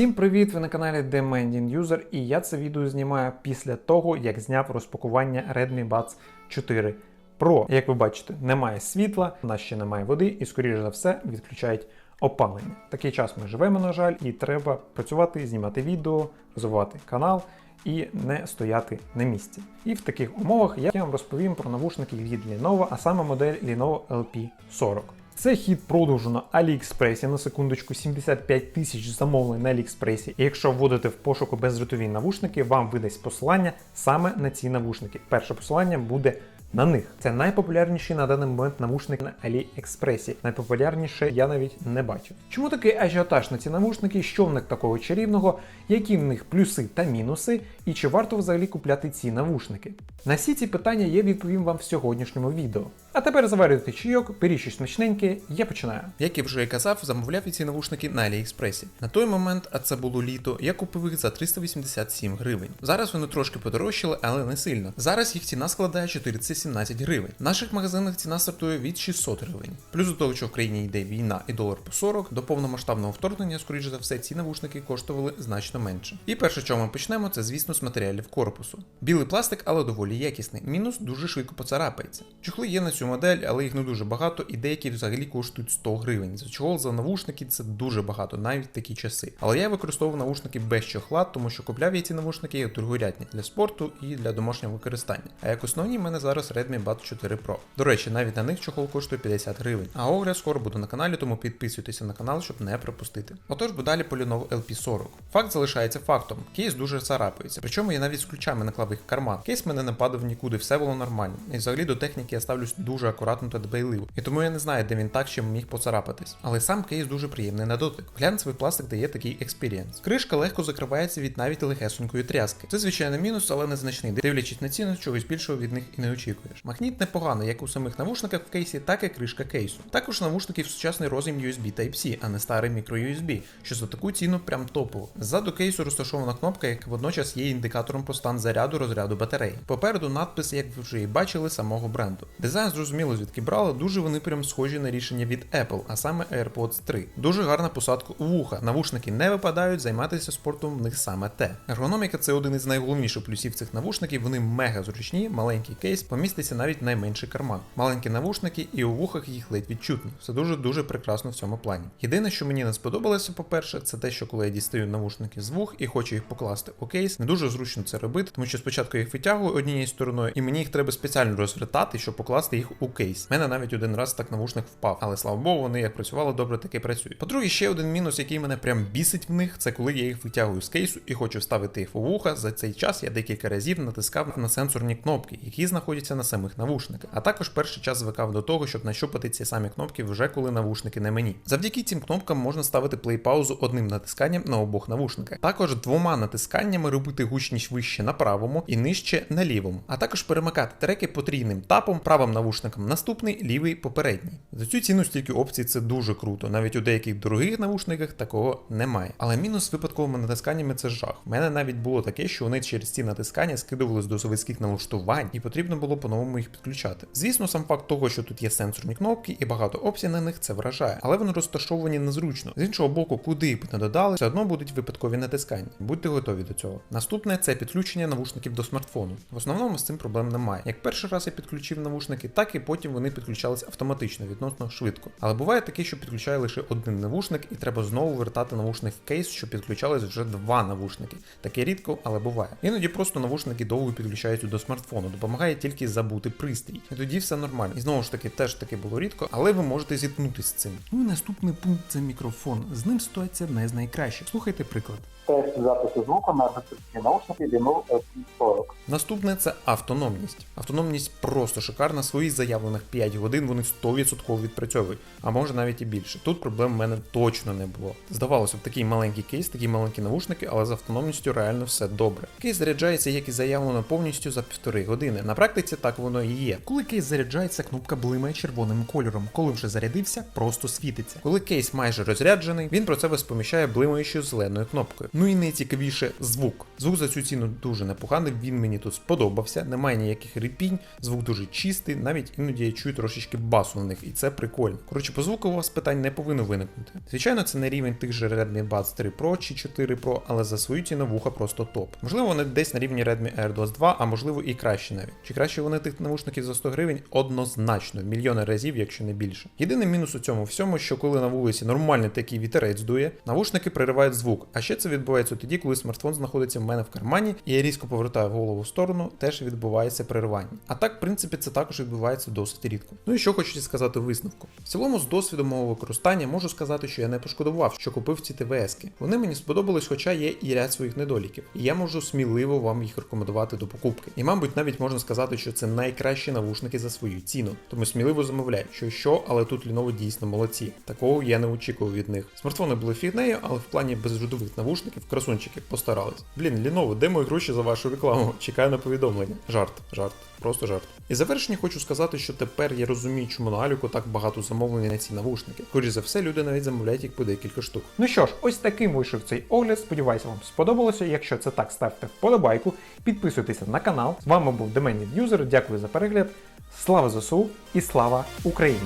Всім привіт! Ви на каналі Demanding User і я це відео знімаю після того, як зняв розпакування Redmi Buds 4 Pro. Як ви бачите, немає світла, у нас ще немає води і, скоріш за все, відключають опалення. Такий час ми живемо, на жаль, і треба працювати, знімати відео, розвивати канал і не стояти на місці. І в таких умовах я вам розповім про навушники від Lenovo, а саме модель Lenovo LP40. Це хід продажу на AliExpress, на секундочку 75 тисяч замовлень на AliExpress. І якщо вводите в пошуку бездротові навушники, вам видасть посилання саме на ці навушники. Перше посилання буде на них. Це найпопулярніші на даний момент навушники на AliExpress. Найпопулярніше я навіть не бачив. Чому такий ажіотаж на ці навушники? Що в них такого чарівного? Які в них плюси та мінуси? І чи варто взагалі купляти ці навушники? На всі ці питання я відповім вам в сьогоднішньому відео. А тепер заварюйте чайок, беріть щось смачненьке, я починаю. Як я вже і казав, замовляв я ці навушники на Аліекспресі. На той момент, а це було літо, я купив їх за 387 гривень. Зараз вони трошки подорожчали, але не сильно. Зараз їх ціна складає 417 гривень. В наших магазинах ціна стартує від 600 гривень. Плюс до того, що в країні йде війна і долар по 40, до повномасштабного вторгнення, скоріш за все, ці навушники коштували значно менше. І перше, що ми почнемо, це звісно з матеріалів корпусу. Білий пластик, але доволі якісний. Мінус дуже швидко поцарапається. Чохли є на цю модель, але їх не дуже багато, і деякі взагалі коштують 100 гривень. За чохол за навушники це дуже багато, навіть такі часи. Але я використовував навушники без чохла, тому що купляв я ці навушники другорядні для спорту і для домашнього використання. А як основні в мене зараз Redmi Buds 4 Pro. До речі, навіть на них чохол коштує 50 гривень. А огляд скоро буде на каналі, тому підписуйтеся на канал, щоб не пропустити. Отож, бо далі по Lenovo LP40. Факт залишається фактом. Кейс дуже царапається. Причому я навіть з ключами наклав їх в карман. Кейс мене не падав нікуди, все було нормально. І взагалі до техніки я ставлюсь дуже акуратно та дбайливо. І тому я не знаю, де він так ще міг поцарапатись. Але сам кейс дуже приємний на дотик. Глянцевий пластик дає такий експірієнс. Кришка легко закривається від навіть легесенької тряски. Це звичайно мінус, але незначний. Дивлячись на ціну, чогось більшого від них і не очікуєш. Магніт непоганий, як у самих навушниках в кейсі, так і кришка кейсу. Також навушники в сучасний роз'єм USB Type-C, а не старий мікро-USB, що за таку ціну прям топово. Ззаду кейсу розташована кнопка, яка водночас є індикатором про стан заряду розряду батареї. Попереду надпис, як ви вже і бачили, самого бренду. Дизайн зрозуміло звідки брали, дуже вони прям схожі на рішення від Apple, а саме AirPods 3. Дуже гарна посадка у вуха. Навушники не випадають, займатися спортом в них саме те. Ергономіка це один із найголовніших плюсів цих навушників. Вони мега зручні, маленький кейс, поміститься навіть найменший карман. Маленькі навушники і у вухах їх ледь відчутно. Все дуже дуже прекрасно в цьому плані. Єдине, що мені не сподобалося, по-перше, це те, що коли я дістаю навушники з вух і хочу їх покласти у кейс, не дуже зручно це робити, тому що спочатку їх витягую однією стороною, і мені їх треба спеціально розвертати, щоб покласти їх у кейс. У мене навіть один раз так навушник впав, але слава Богу, вони як працювали добре, так і працюють. По-друге, ще один мінус, який мене прям бісить в них, це коли я їх витягую з кейсу і хочу вставити їх у вуха. За цей час я декілька разів натискав на сенсорні кнопки, які знаходяться на самих навушниках. А також перший час звикав до того, щоб нащупати ці самі кнопки вже коли навушники не мені. Завдяки цим кнопкам можна ставити плей-паузу одним натисканням на обох навушниках. Також двома натисканнями робити гучність вище на правому і нижче на лівому, а також перемикати треки потрійним тапом правим навушником наступний, лівий попередній. За цю ціну стільки опцій це дуже круто. Навіть у деяких дорогих навушниках такого немає. Але мінус з випадковими натисканнями це жах. У мене навіть було таке, що вони через ці натискання скидувались до заводських налаштувань, і потрібно було по-новому їх підключати. Звісно, сам факт того, що тут є сенсорні кнопки і багато опцій на них це вражає, але вони розташовані незручно. З іншого боку, куди б не додали, все одно будуть випадкові натискання. Будьте готові до цього. Наступне це підключення навушників до смартфону. В основному з цим проблем немає. Як перший раз я підключив навушники, так і потім вони підключались автоматично відносно швидко. Але буває таке, що підключає лише один навушник, і треба знову вертати навушник в кейс, щоб підключались вже два навушники. Таке рідко, але буває. Іноді просто навушники довго підключаються до смартфону, допомагає тільки забути пристрій. І тоді все нормально. І знову ж таки, теж таке було рідко, але ви можете зіткнутися з цим. Ну і наступний пункт це мікрофон. З ним ситуація не з найкращих. Слухайте приклад. тест запису звуку на наушники Lenovo LP40. Наступне це автономність. Автономність просто шикарна. Свої заявлених 5 годин вони 100% відпрацьовують, а може навіть і більше. Тут проблем в мене точно не було. Здавалося, в такий маленький кейс, такі маленькі навушники, але з автономністю реально все добре. Кейс заряджається, як і заявлено, повністю за півтори години. На практиці так воно і є. Коли кейс заряджається, кнопка блимає червоним кольором. Коли вже зарядився, просто світиться. Коли кейс майже розряджений, він про себе сповіщає блимаючою зеленою кнопкою. Ну і найцікавіше звук. Звук за цю ціну дуже непоганий. Він мені тут сподобався, немає ніяких репінь, звук дуже чистий, навіть іноді я чую трошечки басу на них, і це прикольно. Коротше, по звуку у вас питань не повинно виникнути. Звичайно, це не рівень тих же Redmi Buds 3 Pro чи 4 Pro, але за свою ціну вуха просто топ. Можливо, вони десь на рівні Redmi AirDots 2, а можливо і краще навіть. Чи краще вони тих навушників за 100 гривень? Однозначно, мільйони разів, якщо не більше. Єдиний мінус у цьому всьому, що коли на вулиці нормальний такий вітерець дує, навушники переривають звук. А ще це відбувається тоді, коли смартфон знаходиться в мене в кармані, і я різко повертаю голову в сторону, теж відбувається переривання. А так, в принципі, це також відбувається досить рідко. Ну і що хочеться сказати висновку. В цілому, з досвіду мого використання можу сказати, що я не пошкодував, що купив ці ТВСки. Вони мені сподобались, хоча є і ряд своїх недоліків. І я можу сміливо вам їх рекомендувати до покупки. І, мабуть, навіть можна сказати, що це найкращі навушники за свою ціну. Тому сміливо замовляй, що що, але тут Lenovo дійсно молодці. Такого я не очікував від них. Смартфони були фігнею, але в плані безжудових навушників красунчики постарались. Блін, Lenovo, де мої гроші за вашу рекламу? Чекаю на повідомлення. Жарт, жарт. Просто жарт. І завершення хочу сказати, що тепер я розумію, чому на Аліку так багато замовлень на ці навушники. Скоріше за все, люди навіть замовляють їх по декілька штук. Ну що ж, ось таким вийшов цей огляд. Сподіваюся, вам сподобалося. Якщо це так, ставте вподобайку, підписуйтеся на канал. З вами був Demented User. Дякую за перегляд. Слава ЗСУ і слава Україні!